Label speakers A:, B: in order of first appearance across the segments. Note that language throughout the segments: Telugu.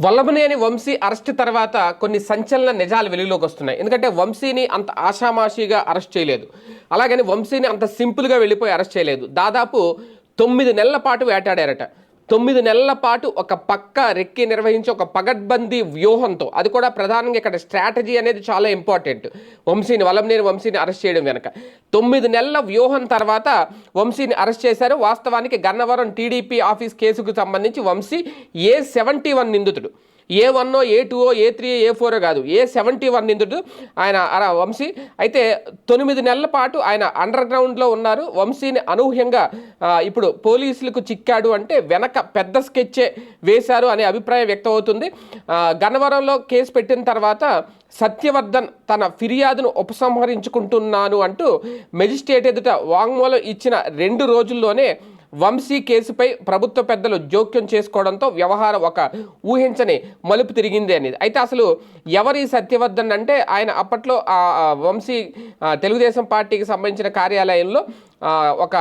A: వల్లభనేని వంశీ అరెస్ట్ తర్వాత కొన్ని సంచలన నిజాలు వెలుగులోకి వస్తున్నాయి. ఎందుకంటే వంశీని అంత ఆషామాషీగా అరెస్ట్ చేయలేదు. అలాగని వంశీని అంత సింపుల్గా వెళ్ళిపోయి అరెస్ట్ చేయలేదు. దాదాపు తొమ్మిది నెలల పాటు వేటాడారట. తొమ్మిది నెలల పాటు ఒక పక్క రెక్కి నిర్వహించి ఒక పగడ్బందీ వ్యూహంతో అది కూడా ప్రధానంగా ఇక్కడ స్ట్రాటజీ అనేది చాలా ఇంపార్టెంట్. వంశీని వలంనేని వంశీని అరెస్ట్ చేయడం వెనక. తొమ్మిది నెలల వ్యూహం తర్వాత వంశీని అరెస్ట్ చేశారు. వాస్తవానికి గన్నవరం టీడీపీ ఆఫీస్ కేసుకు సంబంధించి వంశీ ఏ సెవెంటీ వన్ నిందితుడు. ఏ వన్నో ఏ టూఓ ఏ త్రీ ఏ ఫోరో కాదు. ఏ సెవెంటీ వన్ నిందుడు ఆయన అర వంశీ. అయితే తొమ్మిది నెలల పాటు ఆయన అండర్ గ్రౌండ్లో ఉన్నారు. వంశీని అనూహ్యంగా ఇప్పుడు పోలీసులకు చిక్కాడు అంటే వెనక పెద్ద స్కెచ్చే వేశారు అనే అభిప్రాయం వ్యక్తం అవుతుంది గన్నవరంలో కేసు పెట్టిన తర్వాత సత్యవర్ధన్ తన ఫిర్యాదును ఉపసంహరించుకుంటున్నాను అంటూ మెజిస్ట్రేట్ ఎదుట వాంగ్మూలం ఇచ్చిన రెండు రోజుల్లోనే వంశీ కేసుపై ప్రభుత్వ పెద్దలు జోక్యం చేసుకోవడంతో వ్యవహారం ఒక ఊహించని మలుపు తిరిగింది అనేది. అయితే అసలు ఎవరి సత్యవర్ధన్ అంటే ఆయన అప్పట్లో ఆ వంశీ తెలుగుదేశం పార్టీకి సంబంధించిన కార్యాలయంలో ఒక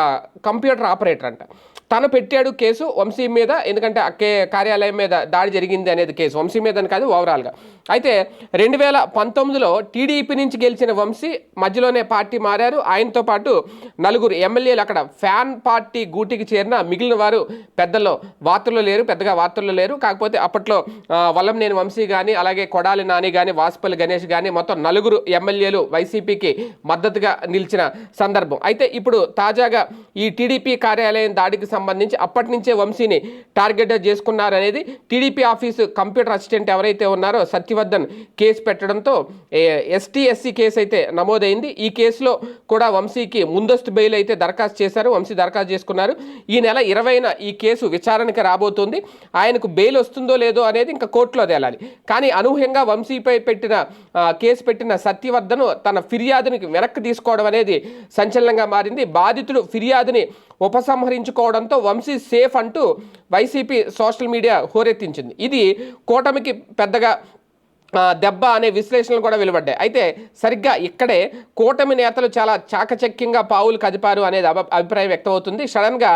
A: కంప్యూటర్ ఆపరేటర్ అంట తను పెట్టాడు కేసు వంశీ మీద ఎందుకంటే అక్కే కార్యాలయం మీద దాడి జరిగింది అనేది కేసు. వంశీ మీద అని కాదు ఓవరాల్గా అయితే రెండు వేల పంతొమ్మిదిలో టీడీపీ నుంచి గెలిచిన వంశీ మధ్యలోనే పార్టీ మారారు. ఆయనతో పాటు నలుగురు ఎమ్మెల్యేలు అక్కడ ఫ్యాన్ పార్టీ గూటికి చేరిన మిగిలిన వారు పెద్దల్లో వార్తల్లో లేరు పెద్దగా వార్తల్లో లేరు. కాకపోతే అప్పట్లో వల్లం వల్లంనేని వంశీ కానీ అలాగే కొడాలి నాని కానీ వాసుపల్లి గణేష్ కానీ మొత్తం నలుగురు ఎమ్మెల్యేలు వైసీపీకి మద్దతుగా నిలిచిన సందర్భం. అయితే ఇప్పుడు తాజాగా ఈ టీడీపీ కార్యాలయం దాడికి సంబంధించి అప్పటి నుంచే వంశీని టార్గెట్ చేసుకున్నారనేది టీడీపీ ఆఫీసు కంప్యూటర్ అసిస్టెంట్ ఎవరైతే ఉన్నారో సత్యవర్ధన్ కేసు పెట్టడంతో ఎస్టీ ఎస్సీ కేసు అయితే నమోదైంది. ఈ కేసులో కూడా వంశీకి ముందస్తు బెయిల్ అయితే దరఖాస్తు చేశారు. వంశీ దరఖాస్తు చేసుకున్నారు. ఈ నెల ఇరవైన ఈ కేసు విచారణకి రాబోతుంది. ఆయనకు బెయిల్ వస్తుందో లేదో అనేది ఇంకా కోర్టులో తేలాలి. కానీ అనూహ్యంగా వంశీపై పెట్టిన కేసు పెట్టిన సత్యవర్ధన్ తన ఫిర్యాదుని వెనక్కి తీసుకోవడం అనేది సంచలనంగా మారింది. బాధితుడు ఫిర్యాదుని ఉపసంహరించుకోవడంతో వంశీ సేఫ్ అంటూ వైసీపీ సోషల్ మీడియా హోరెత్తించింది. ఇది కూటమికి పెద్దగా దెబ్బ అనే విశ్లేషణలు కూడా వెలువడ్డాయి. అయితే సరిగ్గా ఇక్కడే కూటమి నేతలు చాలా చాకచక్యంగా పావులు కదిపారు అనేది అభ అభిప్రాయం వ్యక్తమవుతుంది. సడన్గా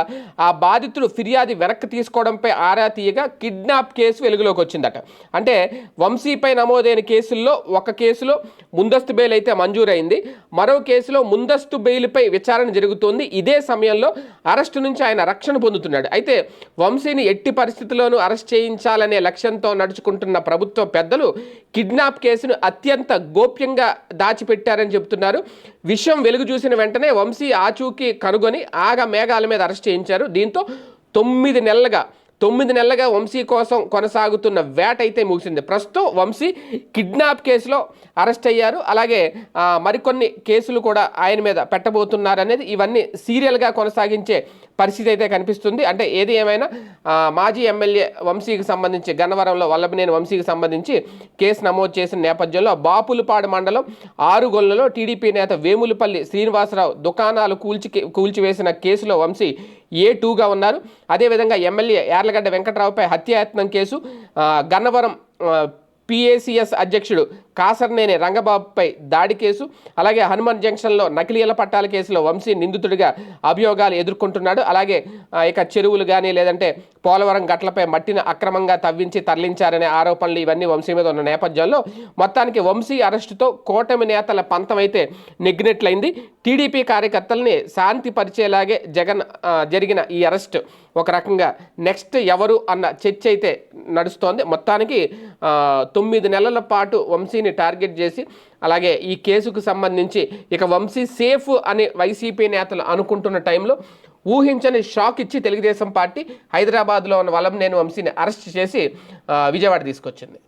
A: ఆ బాధితుడు ఫిర్యాదు వెనక్కి తీసుకోవడంపై ఆరా తీయగా కిడ్నాప్ కేసు వెలుగులోకి వచ్చిందట. అంటే వంశీపై నమోదైన కేసుల్లో ఒక కేసులో ముందస్తు బెయిల్ అయితే మంజూరైంది. మరో కేసులో ముందస్తు బెయిల్పై విచారణ జరుగుతోంది. ఇదే సమయంలో అరెస్టు నుంచి ఆయన రక్షణ పొందుతున్నాడు. అయితే వంశీని ఎట్టి పరిస్థితుల్లోనూ అరెస్ట్ చేయించాలనే లక్ష్యంతో నడుచుకుంటున్న ప్రభుత్వ పెద్దలు కిడ్నాప్ కేసును అత్యంత గోప్యంగా దాచిపెట్టారని చెబుతున్నారు. విషయం వెలుగు చూసిన వెంటనే వంశీ ఆచూకీ కనుగొని ఆగ మేఘాల మీద అరెస్ట్ చేయించారు. దీంతో తొమ్మిది నెలలుగా తొమ్మిది నెలలుగా వంశీ కోసం కొనసాగుతున్న వేట అయితే ముగిసింది. ప్రస్తుతం వంశీ కిడ్నాప్ కేసులో అరెస్ట్ అయ్యారు. అలాగే మరికొన్ని కేసులు కూడా ఆయన మీద పెట్టబోతున్నారు అనేది ఇవన్నీ సీరియల్గా కొనసాగించే పరిస్థితి అయితే కనిపిస్తుంది. అంటే ఏది ఏమైనా మాజీ ఎమ్మెల్యే వంశీకి సంబంధించి గన్నవరంలో వల్లభనేని వంశీకి సంబంధించి కేసు నమోదు చేసిన నేపథ్యంలో బాపులపాడు మండలం ఆరుగొల్లలో టీడీపీ నేత వేములపల్లి శ్రీనివాసరావు దుకాణాలు కూల్చి కూల్చివేసిన కేసులో వంశీ ఏ టూగా ఉన్నారు. అదేవిధంగా ఎమ్మెల్యే యార్లగడ్డ వెంకట్రావుపై హత్యాయత్నం కేసు గన్నవరం పిఏసిఎస్ అధ్యక్షుడు కాసర్నేని రంగబాబుపై దాడి కేసు అలాగే హనుమాన్ జంక్షన్లో నకిలీల పట్టాల కేసులో వంశీ నిందితుడిగా అభియోగాలు ఎదుర్కొంటున్నాడు. అలాగే ఇక చెరువులు కానీ లేదంటే పోలవరం గట్లపై మట్టిని అక్రమంగా తవ్వించి తరలించారనే ఆరోపణలు ఇవన్నీ వంశీ మీద ఉన్న నేపథ్యంలో మొత్తానికి వంశీ అరెస్టుతో కూటమి నేతల పంతం అయితే నెగ్గినట్లయింది టీడీపీ కార్యకర్తల్ని శాంతి పరిచేలాగే జగన్ జరిగిన ఈ అరెస్ట్ ఒక రకంగా నెక్స్ట్ ఎవరు అన్న చర్చ అయితే నడుస్తోంది. మొత్తానికి తొమ్మిది నెలల పాటు వంశీని టార్గెట్ చేసి అలాగే ఈ కేసుకు సంబంధించి ఇక వంశీ సేఫ్ అని వైసీపీ నేతలు అనుకుంటున్న టైంలో ఊహించని షాక్ ఇచ్చి తెలుగుదేశం పార్టీ హైదరాబాద్లో ఉన్న వలంనేని వంశీని అరెస్ట్ చేసి విజయవాడ తీసుకొచ్చింది.